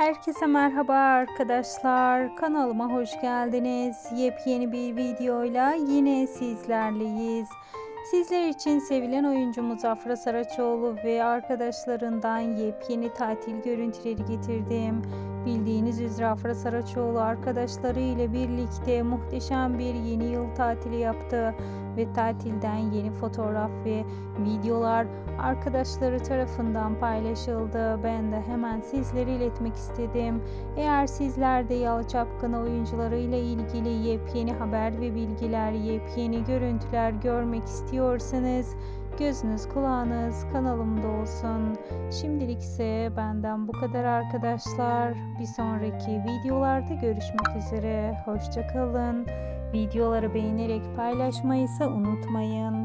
Herkese merhaba arkadaşlar. Kanalıma hoş geldiniz. Yepyeni bir videoyla yine sizlerleyiz. Sizler için sevilen oyuncu Muzaffer Saraçoğlu ve arkadaşlarından yepyeni tatil görüntüleri getirdim. Bildiğiniz üzere Afra Saraçoğlu arkadaşları ile birlikte muhteşem bir yeni yıl tatili yaptı ve tatilden yeni fotoğraf ve videolar arkadaşları tarafından paylaşıldı. Ben de hemen sizlere iletmek istedim. Eğer sizler de Yalı Çapkını oyuncularıyla ilgili yepyeni haber ve bilgiler, yepyeni görüntüler görmek istiyorsanız gözünüz kulağınız kanalımda olsun. Şimdilik ise benden bu kadar arkadaşlar. Bir sonraki videolarda görüşmek üzere. Hoşçakalın. Videoları beğenerek paylaşmayı ise unutmayın.